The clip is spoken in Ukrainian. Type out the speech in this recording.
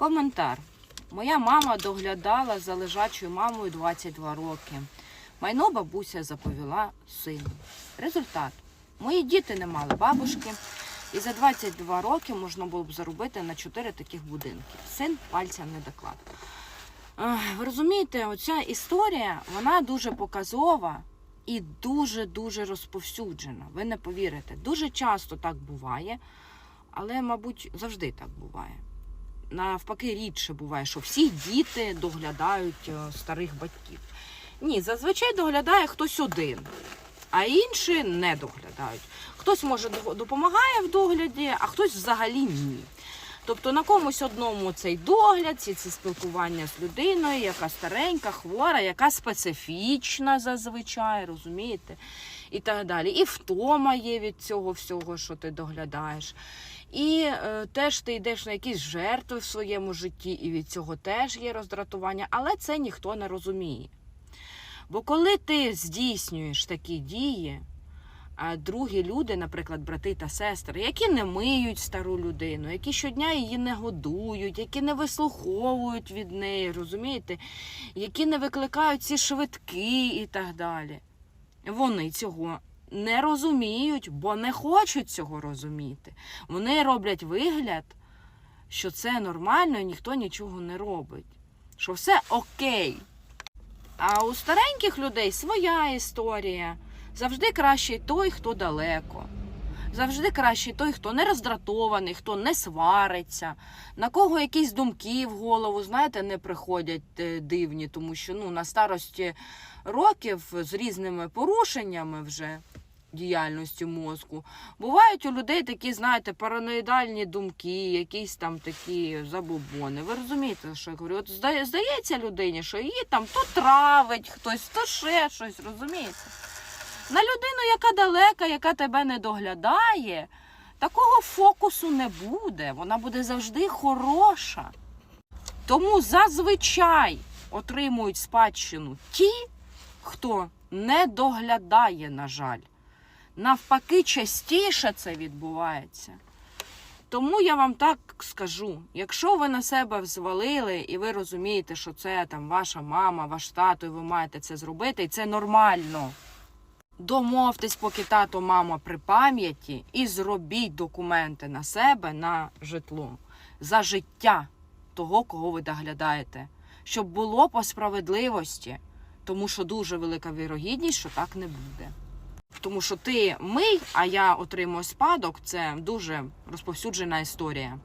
Коментар. Моя мама доглядала за лежачою мамою 22 роки. Майно бабуся заповіла сину. Результат. Мої діти не мали бабушки, і за 22 роки можна було б заробити на 4 таких будинки. Син пальця не доклав. Ви розумієте, оця історія вона дуже показова і дуже-дуже розповсюджена. Ви не повірите. Дуже часто так буває, але, мабуть, завжди так буває. Навпаки, рідше буває, що всі діти доглядають е, старих батьків. Ні, зазвичай доглядає хтось один, а інші не доглядають. Хтось може допомагає в догляді, а хтось взагалі ні. Тобто на комусь одному цей догляд, ці, ці спілкування з людиною, яка старенька, хвора, яка специфічна зазвичай, розумієте? І так далі. І втома є від цього всього, що ти доглядаєш. І е, теж ти йдеш на якісь жертви в своєму житті, і від цього теж є роздратування, але це ніхто не розуміє. Бо коли ти здійснюєш такі дії, а другі люди, наприклад, брати та сестри, які не миють стару людину, які щодня її не годують, які не вислуховують від неї, розумієте, які не викликають ці швидкі і так далі. Вони цього не розуміють, бо не хочуть цього розуміти. Вони роблять вигляд, що це нормально і ніхто нічого не робить, що все окей. А у стареньких людей своя історія. Завжди кращий той, хто далеко. Завжди кращий той, хто не роздратований, хто не свариться, на кого якісь думки в голову, знаєте, не приходять е, дивні, тому що ну, на старості років з різними порушеннями вже діяльності мозку. Бувають у людей такі, знаєте, параноїдальні думки, якісь там такі забобони. Ви розумієте, що я говорю? От здає- здається людині, що її там то травить хтось, то ще щось, розумієте? На людину, яка далека, яка тебе не доглядає, такого фокусу не буде. Вона буде завжди хороша. Тому зазвичай отримують спадщину ті, хто не доглядає, на жаль. Навпаки, частіше це відбувається. Тому я вам так скажу: якщо ви на себе взвалили і ви розумієте, що це там ваша мама, ваш тато, і ви маєте це зробити, і це нормально. Домовтесь, поки тато, мама при пам'яті, і зробіть документи на себе на житло за життя того, кого ви доглядаєте, щоб було по справедливості, тому що дуже велика вірогідність, що так не буде. Тому що ти мий, а я отримую спадок, це дуже розповсюджена історія.